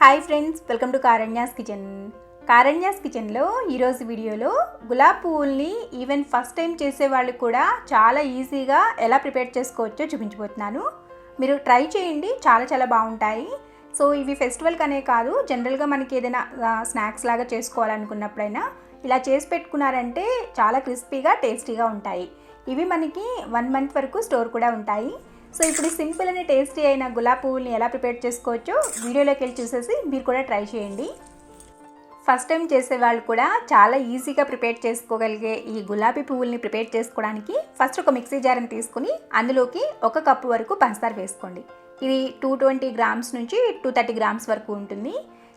Hi friends welcome to Karanya's kitchen Karanya's కిచెన్లో ఈరోజు వీడియోలో గులాబ్ పువ్వుల్ని ఈవెన్ ఫస్ట్ టైం చేసే వాళ్ళు కూడా చాలా ఈజీగా ఎలా ప్రిపేర్ చేసుకోవచ్చో చూపించబోతున్నాను. మీరు ట్రై చేయండి చాలా చాలా బాగుంటాయి. సో ఇవి ఫెస్టివల్కి అనే కాదు జనరల్గా మనకి ఏదైనా స్నాక్స్ లాగా చేసుకోవాలనుకున్నప్పుడైనా ఇలా చేసి పెట్టుకున్నారంటే చాలా క్రిస్పీగా టేస్టీగా ఉంటాయి. ఇవి మనకి వన్ మంత్ వరకు స్టోర్ కూడా ఉంటాయి. సో ఇప్పుడు సింపుల్ అని టేస్టీ అయిన గులాబ్ పువ్వుల్ని ఎలా ప్రిపేర్ చేసుకోవచ్చో వీడియోలోకి వెళ్ళి చూసేసి మీరు కూడా ట్రై చేయండి. ఫస్ట్ టైం చేసే వాళ్ళు కూడా చాలా ఈజీగా ప్రిపేర్ చేసుకోగలిగే ఈ గులాబీ పువ్వుల్ని ప్రిపేర్ చేసుకోవడానికి ఫస్ట్ ఒక మిక్సీ జార్ని తీసుకుని అందులోకి ఒక కప్పు వరకు పంచదార వేసుకోండి. ఇది టూ ట్వంటీ గ్రామ్స్ నుంచి టూ థర్టీ గ్రామ్స్ వరకు ఉంటుంది.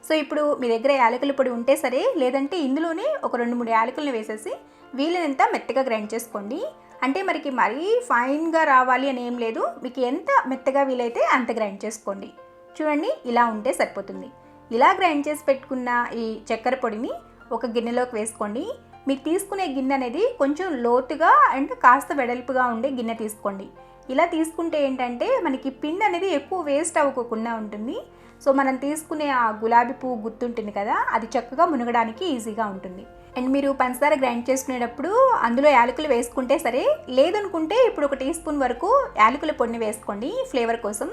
సో ఇప్పుడు మీ దగ్గర యాలకుల పొడి ఉంటే సరే లేదంటే ఇందులోనే ఒక రెండు మూడు యాలకులను వేసేసి వీలైనంత మెత్తగా గ్రైండ్ చేసుకోండి. అంటే మనకి మరీ ఫైన్గా రావాలి అని ఏం లేదు. మీకు ఎంత మెత్తగా వీలైతే అంత గ్రైండ్ చేసుకోండి. చూడండి ఇలా ఉంటే సరిపోతుంది. ఇలా గ్రైండ్ చేసి పెట్టుకున్న ఈ చక్కెర పొడిని ఒక గిన్నెలోకి వేసుకోండి. మీరు తీసుకునే గిన్నె అనేది కొంచెం లోతుగా అండ్ కాస్త వెడల్పుగా ఉండే గిన్నె తీసుకోండి. ఇలా తీసుకుంటే ఏంటంటే మనకి పిండి అనేది ఎక్కువ వేస్ట్ అవ్వకుండా ఉంటుంది. సో మనం తీసుకునే ఆ గులాబీ పువ్వు గుర్తుంటుంది కదా అది చక్కగా మునగడానికి ఈజీగా ఉంటుంది. అండ్ మీరు పంచదార గ్రైండ్ చేసుకునేటప్పుడు అందులో యాలకులు వేసుకుంటే సరే లేదనుకుంటే ఇప్పుడు ఒక టీ స్పూన్ వరకు యాలకుల పొడిని వేసుకోండి ఫ్లేవర్ కోసం.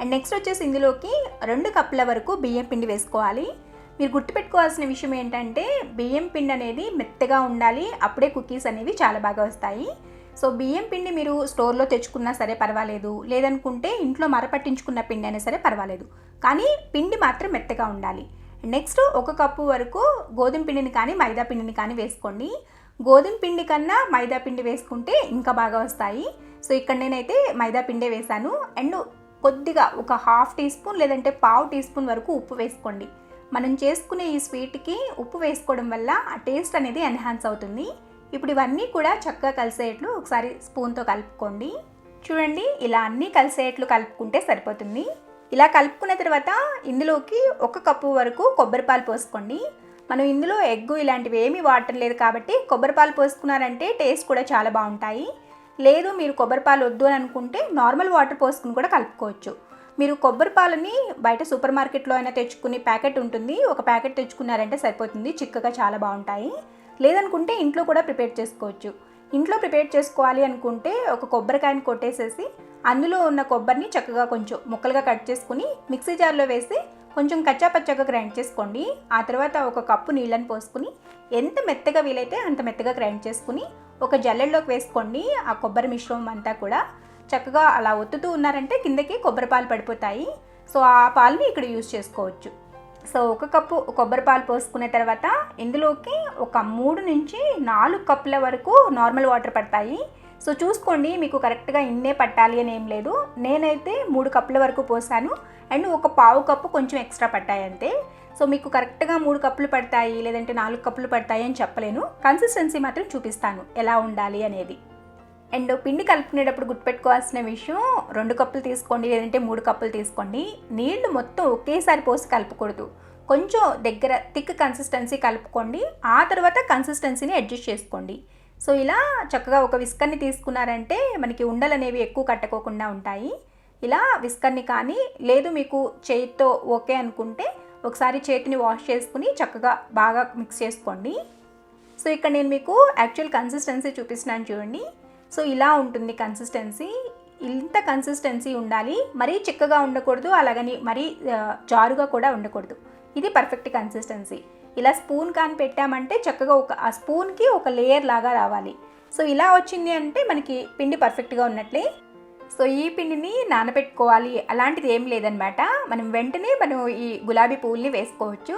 అండ్ నెక్స్ట్ వచ్చేసి ఇందులోకి రెండు కప్పుల వరకు బియ్యం పిండి వేసుకోవాలి. మీరు గుర్తుపెట్టుకోవాల్సిన విషయం ఏంటంటే బియ్యం పిండి అనేది మెత్తగా ఉండాలి అప్పుడే కుకీస్ అనేవి చాలా బాగా వస్తాయి. సో బియ్యం పిండి మీరు స్టోర్లో తెచ్చుకున్నా సరే పర్వాలేదు లేదనుకుంటే ఇంట్లో మరపట్టించుకున్న పిండి అయినా సరే పర్వాలేదు. కానీ పిండి మాత్రం మెత్తగా ఉండాలి. నెక్స్ట్ ఒక కప్పు వరకు గోధుమ పిండిని కానీ మైదా పిండిని కానీ వేసుకోండి. గోధుమ పిండి కన్నా మైదా పిండి వేసుకుంటే ఇంకా బాగా వస్తాయి. సో ఇక్కడ నేనైతే మైదా పిండే వేశాను అండ్ కొద్దిగా ఒక హాఫ్ టీ స్పూన్ లేదంటే పావు టీ స్పూన్ వరకు ఉప్పు వేసుకోండి. మనం చేసుకునే ఈ స్వీట్కి ఉప్పు వేసుకోవడం వల్ల ఆ టేస్ట్ అనేది ఎన్హాన్స్ అవుతుంది. ఇప్పుడు ఇవన్నీ కూడా చక్కగా కలిసేట్లు ఒకసారి స్పూన్తో కలుపుకోండి. చూడండి ఇలా అన్నీ కలిసేట్లు కలుపుకుంటే సరిపోతుంది. ఇలా కలుపుకున్న తర్వాత ఇందులోకి ఒక కప్పు వరకు కొబ్బరి పాలు పోసుకోండి. మనం ఇందులో ఎగ్గు ఇలాంటివి ఏమీ వాడటం లేదు కాబట్టి కొబ్బరి పాలు పోసుకున్నారంటే టేస్ట్ కూడా చాలా బాగుంటాయి. లేదు మీరు కొబ్బరి పాలు వద్దు అని అనుకుంటే నార్మల్ వాటర్ పోసుకుని కూడా కలుపుకోవచ్చు. మీరు కొబ్బరి పాలని బయట సూపర్ మార్కెట్లో అయినా తెచ్చుకుని ప్యాకెట్ ఉంటుంది. ఒక ప్యాకెట్ తెచ్చుకున్నారంటే సరిపోతుంది. చిక్కగా చాలా బాగుంటాయి. లేదనుకుంటే ఇంట్లో కూడా ప్రిపేర్ చేసుకోవచ్చు. ఇంట్లో ప్రిపేర్ చేసుకోవాలి అనుకుంటే ఒక కొబ్బరికాయని కొట్టేసేసి అందులో ఉన్న కొబ్బరిని చక్కగా కొంచెం ముక్కలుగా కట్ చేసుకుని మిక్సీ జార్లో వేసి కొంచెం కచ్చా పచ్చగా గ్రైండ్ చేసుకోండి. ఆ తర్వాత ఒక కప్పు నీళ్ళని పోసుకుని ఎంత మెత్తగా వీలైతే అంత మెత్తగా గ్రైండ్ చేసుకుని ఒక జల్లెల్లోకి వేసుకోండి. ఆ కొబ్బరి మిశ్రమం అంతా కూడా చక్కగా అలా ఒత్తుతూ ఉన్నారంటే కిందకి కొబ్బరి పాలు పడిపోతాయి. సో ఆ పాలని ఇక్కడ యూజ్ చేసుకోవచ్చు. సో ఒక కప్పు కొబ్బరి పాలు పోసుకున్న తర్వాత ఇందులోకి ఒక మూడు నుంచి నాలుగు కప్పుల వరకు నార్మల్ వాటర్ పడతాయి. సో చూసుకోండి మీకు కరెక్ట్గా ఇన్నే పట్టాలి అని ఏం లేదు. నేనైతే మూడు కప్పుల వరకు పోసాను. అండ్ ఒక పావు కప్పు కొంచెం ఎక్స్ట్రా పట్టాయి అంతే. సో మీకు కరెక్ట్గా మూడు కప్పులు పడతాయి లేదంటే నాలుగు కప్పులు పడతాయి అని చెప్పలేను. కన్సిస్టెన్సీ మాత్రం చూపిస్తాను ఎలా ఉండాలి అనేది. అండ్ పిండి కలుపుకునేటప్పుడు గుర్తుపెట్టుకోవాల్సిన విషయం రెండు కప్పులు తీసుకోండి లేదంటే మూడు కప్పులు తీసుకోండి. నీళ్ళు మొత్తం ఒకేసారి పోసి కలపకూడదు. కొంచెం దగ్గర థిక్ కన్సిస్టెన్సీ కలుపుకోండి. ఆ తర్వాత కన్సిస్టెన్సీని అడ్జస్ట్ చేసుకోండి. సో ఇలా చక్కగా ఒక విస్కర్ని తీసుకున్నారంటే మనకి ఉండలు అనేవి ఎక్కువ కట్టుకోకుండా ఉంటాయి. ఇలా విస్కర్ని కానీ లేదు మీకు చేతితో ఓకే అనుకుంటే ఒకసారి చేతిని వాష్ చేసుకుని చక్కగా బాగా మిక్స్ చేసుకోండి. సో ఇక్కడ నేను మీకు యాక్చువల్ కన్సిస్టెన్సీ చూపిస్తున్నాను చూడండి. సో ఇలా ఉంటుంది కన్సిస్టెన్సీ ఇంత కన్సిస్టెన్సీ ఉండాలి మరీ చిక్కగా ఉండకూడదు అలాగని మరీ జారుగా కూడా ఉండకూడదు. ఇది పర్ఫెక్ట్ కన్సిస్టెన్సీ ఇలా స్పూన్ కానీ పెట్టామంటే చక్కగా ఒక ఆ స్పూన్కి ఒక లేయర్ లాగా రావాలి. సో ఇలా వచ్చింది అంటే మనకి పిండి పర్ఫెక్ట్గా ఉన్నట్లే. సో ఈ పిండిని నానబెట్టుకోవాలి. అలాంటిది ఏం లేదనమాట మనం వెంటనే మనం ఈ గులాబీ పువ్వుల్ని వేసుకోవచ్చు.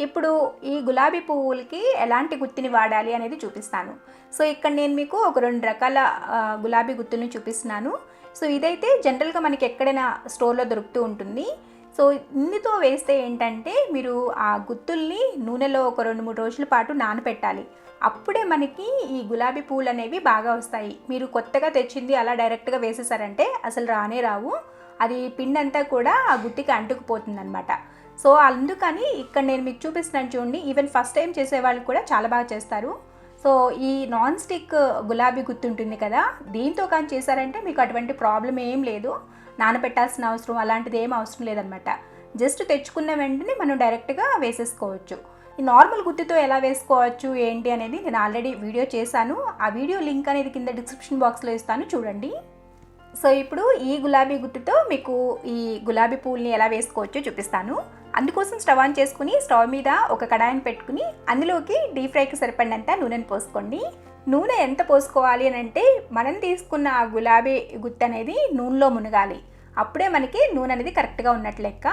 ఇప్పుడు ఈ గులాబీ పువ్వులకి ఎలాంటి గుత్తిని వాడాలి అనేది చూపిస్తాను. సో ఇక్కడ నేను మీకు ఒక రెండు రకాల గులాబీ గుత్తుల్ని చూపిస్తున్నాను. సో ఇదైతే జనరల్గా మనకి ఎక్కడైనా స్టోర్లో దొరుకుతూ ఉంటుంది. సో ఇన్నితో వేస్తే ఏంటంటే మీరు ఆ గుత్తుల్ని నూనెలో ఒక రెండు మూడు రోజుల పాటు నానపెట్టాలి. అప్పుడే మనకి ఈ గులాబీ పూలు అనేవి బాగా వస్తాయి. మీరు కొత్తగా తెచ్చింది అలా డైరెక్ట్గా వేసేసారంటే అసలు రానే రావు. అది పిండి అంతా కూడా ఆ గుత్తికి అంటుకుపోతుంది అనమాట సో అందుకని ఇక్కడ నేను మీకు చూపిస్తున్నాను చూడండి. ఈవెన్ ఫస్ట్ టైం చేసే వాళ్ళు కూడా చాలా బాగా చేస్తారు. సో ఈ నాన్ స్టిక్ గులాబీ గుత్తి ఉంటుంది కదా దీంతో కానీ చేశారంటే మీకు అటువంటి ప్రాబ్లం ఏం లేదు. నానబెట్టాల్సిన అవసరం అలాంటిది ఏం అవసరం లేదనమాట జస్ట్ తెచ్చుకున్న వెంటనే మనం డైరెక్ట్గా వేసేసుకోవచ్చు. ఈ నార్మల్ గుత్తితో ఎలా వేసుకోవచ్చు ఏంటి అనేది నేను ఆల్రెడీ వీడియో చేశాను. ఆ వీడియో లింక్ అనేది కింద డిస్క్రిప్షన్ బాక్స్లో ఇస్తాను చూడండి. సో ఇప్పుడు ఈ గులాబీ గుత్తితో మీకు ఈ గులాబీ పూల్ని ఎలా వేసుకోవచ్చో చూపిస్తాను. అందుకోసం స్టవ్ ఆన్ చేసుకుని స్టవ్ మీద ఒక కడాయిని పెట్టుకుని అందులోకి డీప్ ఫ్రైకి సరిపడినంత నూనెను పోసుకోండి. నూనె ఎంత పోసుకోవాలి అని అంటే మనం తీసుకున్న ఆ గులాబీ గుత్త అనేది నూనెలో మునగాలి. అప్పుడే మనకి నూనె అనేది కరెక్ట్గా ఉన్నట్లెక్క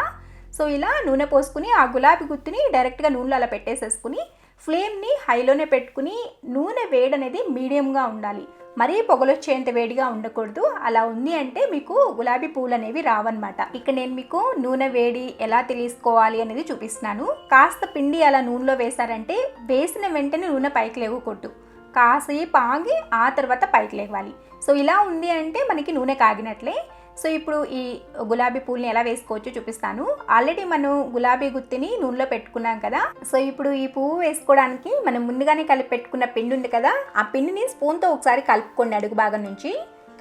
సో ఇలా నూనె పోసుకుని ఆ గులాబీ గుత్తిని డైరెక్ట్గా నూనెలో అలా పెట్టేసేసుకుని ఫ్లేమ్ని హైలోనే పెట్టుకుని నూనె వేడి అనేది మీడియంగా ఉండాలి. మరీ పొగలొచ్చేంత వేడిగా ఉండకూడదు. అలా ఉంది అంటే మీకు గులాబీ పూలు అనేవి రావన్నమాట. ఇక్కడ నేను మీకు నూనె వేడి ఎలా తెలుసుకోవాలి అనేది చూపిస్తున్నాను. కాస్త పిండి అలా నూనెలో వేశారంటే వేసిన వెంటనే నూనె పైకి లేవకూడదు. కాసేపు ఆగి ఆ తర్వాత పైకి లేవాలి. సో ఇలా ఉంది అంటే మనకి నూనె కాగినట్లే. సో ఇప్పుడు ఈ గులాబీ పూలని ఎలా వేసుకోవచ్చో చూపిస్తాను. ఆల్రెడీ మనం గులాబీ గుత్తిని నూనెలో పెట్టుకున్నాం కదా. సో ఇప్పుడు ఈ పువ్వు వేసుకోవడానికి మనం ముందుగానే కలిపి పెట్టుకున్న పిండి ఉంది కదా ఆ పిండిని స్పూన్తో ఒకసారి కలుపుకోండి అడుగు భాగం నుంచి.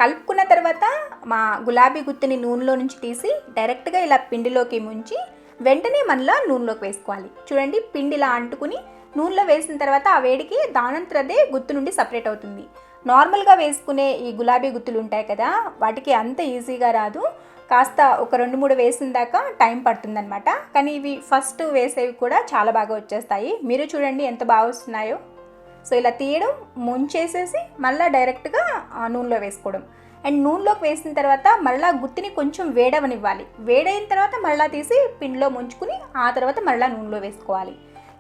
కలుపుకున్న తర్వాత మా గులాబీ గుత్తిని నూనెలో నుంచి తీసి డైరెక్ట్గా ఇలా పిండిలోకి ముంచి వెంటనే మనలో నూనెలోకి వేసుకోవాలి. చూడండి పిండి ఇలా అంటుకుని నూనెలో వేసిన తర్వాత ఆ వేడికి దానంతరదే గుత్తు నుండి సపరేట్ అవుతుంది. నార్మల్గా వేసుకునే ఈ గులాబీ గుత్తులు ఉంటాయి కదా వాటికి అంత ఈజీగా రాదు. కాస్త ఒక రెండు మూడు వేసిన దాకా టైం పడుతుందనమాట కానీ ఇవి ఫస్ట్ వేసేవి కూడా చాలా బాగా వచ్చేస్తాయి. మీరు చూడండి ఎంత బాగా వస్తున్నాయో. సో ఇలా తీయడం ముంచేసేసి మళ్ళీ డైరెక్ట్గా నూనెలో వేసుకోవడం. అండ్ నూనెలోకి వేసిన తర్వాత మళ్ళీ గుత్తిని కొంచెం వేడవనివ్వాలి. వేడైన తర్వాత మళ్ళీ తీసి పిండిలో ముంచుకుని ఆ తర్వాత మళ్ళీ నూనెలో వేసుకోవాలి.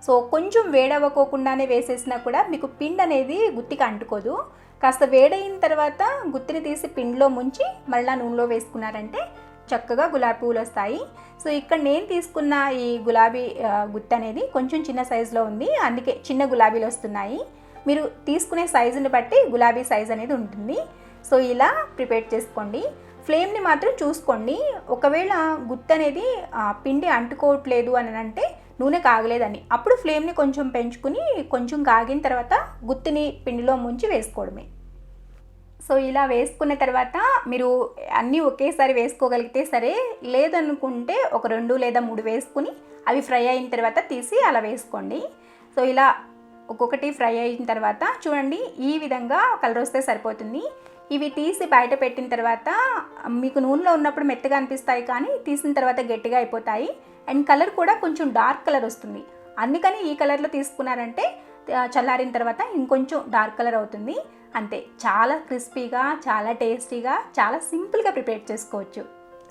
సో కొంచెం వేడవ్వకోకుండానే వేసేసినా కూడా మీకు పిండి అనేది గుత్తికి అంటుకోదు. కాస్త వేడైన తర్వాత గుత్తిని తీసి పిండిలో ముంచి మళ్ళీ నూనెలో వేసుకున్నారంటే చక్కగా గులాబీ పువ్వులు వస్తాయి. సో ఇక్కడ నేను తీసుకున్న ఈ గులాబీ గుత్తి అనేది కొంచెం చిన్న సైజులో ఉంది. అందుకే చిన్న గులాబీలు వస్తున్నాయి. మీరు తీసుకునే సైజుని బట్టి గులాబీ సైజ్ అనేది ఉంటుంది. సో ఇలా ప్రిపేర్ చేసుకోండి. ఫ్లేమ్ని మాత్రం చూసుకోండి. ఒకవేళ గుత్తి అనేది పిండి అంటుకోవట్లేదు అని అంటే నూనె కాగలేదని. అప్పుడు ఫ్లేమ్ని కొంచెం పెంచుకుని కొంచెం కాగిన తర్వాత గుత్తిని పిండిలో ముంచి వేసుకోవడమే. సో ఇలా వేసుకున్న తర్వాత మీరు అన్నీ ఒకేసారి వేసుకోగలిగితే సరే లేదనుకుంటే ఒక రెండు లేదా మూడు వేసుకుని అవి ఫ్రై అయిన తర్వాత తీసి అలా వేసుకోండి. సో ఇలా ఒక్కొక్కటి ఫ్రై అయిన తర్వాత చూడండి ఈ విధంగా కలర్ వస్తే సరిపోతుంది. ఇవి తీసి బయట పెట్టిన తర్వాత మీకు నూనెలో ఉన్నప్పుడు మెత్తగా అనిపిస్తాయి కానీ తీసిన తర్వాత గట్టిగా అయిపోతాయి. అండ్ కలర్ కూడా కొంచెం డార్క్ కలర్ వస్తుంది. అందుకని ఈ కలర్లో తీసుకున్నారంటే చల్లారిన తర్వాత ఇంకొంచెం డార్క్ కలర్ అవుతుంది. అంతే. చాలా క్రిస్పీగా చాలా టేస్టీగా చాలా సింపుల్గా ప్రిపేర్ చేసుకోవచ్చు.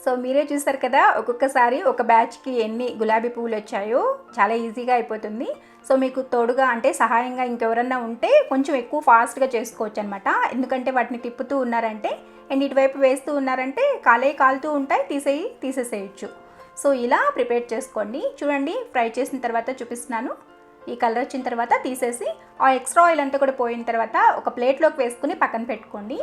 సో మీరే చూసారు కదా ఒక్కొక్కసారి ఒక బ్యాచ్కి ఎన్ని గులాబీ పువ్వులు వచ్చాయో చాలా ఈజీగా అయిపోతుంది. సో మీకు తోడుగా అంటే సహాయంగా ఇంకెవరన్నా ఉంటే కొంచెం ఎక్కువ ఫాస్ట్గా చేసుకోవచ్చు అనమాట ఎందుకంటే వాటిని తిప్పుతూ ఉన్నారంటే అండ్ ఇటువైపు వేస్తూ ఉన్నారంటే కాలే కాలుతూ ఉంటాయి తీసేయి తీసేసేయచ్చు. సో ఇలా ప్రిపేర్ చేసుకోండి. చూడండి ఫ్రై చేసిన తర్వాత చూపిస్తున్నాను. ఈ కలర్ వచ్చిన తర్వాత తీసేసి ఆ ఎక్స్ట్రా ఆయిల్ అంతా కూడా పోయిన తర్వాత ఒక ప్లేట్లోకి వేసుకుని పక్కన పెట్టుకోండి.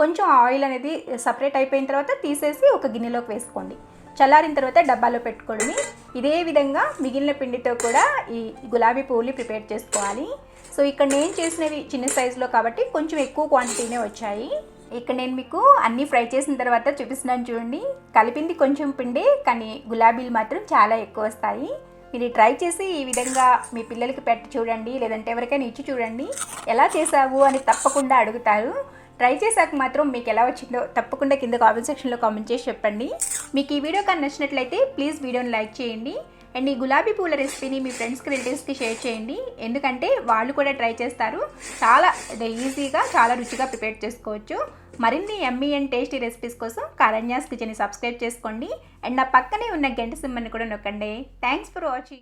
కొంచెం ఆయిల్ అనేది సపరేట్ అయిపోయిన తర్వాత తీసేసి ఒక గిన్నెలోకి వేసుకోండి. చల్లారిన తర్వాత డబ్బాలో పెట్టుకోండి. ఇదే విధంగా మిగిలిన పిండితో కూడా ఈ గులాబీ పువ్వులు ప్రిపేర్ చేసుకోవాలి. సో ఇక్కడ నేను చేసినవి చిన్న సైజులో కాబట్టి కొంచెం ఎక్కువ క్వాంటిటీనే వచ్చాయి. ఇక్కడ నేను మీకు అన్నీ ఫ్రై చేసిన తర్వాత చూపిస్తున్నాను చూడండి. కలిపింది కొంచెం పిండి కానీ గులాబీలు మాత్రం చాలా ఎక్కువ వస్తాయి. మీరు ట్రై చేసి ఈ విధంగా మీ పిల్లలకి పెట్టి చూడండి లేదంటే ఎవరికైనా ఇచ్చి చూడండి. ఎలా చేసావు అని తప్పకుండా అడుగుతారు. ట్రై చేశాక మాత్రం మీకు ఎలా వచ్చిందో తప్పకుండా కింద కామెంట్ సెక్షన్లో కామెంట్ చేసి చెప్పండి. మీకు ఈ వీడియో కానీ నచ్చినట్లయితే ప్లీజ్ వీడియోని లైక్ చేయండి. అండ్ ఈ గులాబీ పూల రెసిపీని మీ ఫ్రెండ్స్కి రిలేటివ్స్కి షేర్ చేయండి. ఎందుకంటే వాళ్ళు కూడా ట్రై చేస్తారు. చాలా ఈజీగా చాలా రుచిగా ప్రిపేర్ చేసుకోవచ్చు. మరిన్ని ఎమ్మీ అండ్ టేస్టీ రెసిపీస్ కోసం కారణ్యాస్ కిచెన్ని సబ్స్క్రైబ్ చేసుకోండి. అండ్ నా పక్కనే ఉన్న గంట సిమ్మని కూడా నొక్కండి. Thanks for watching.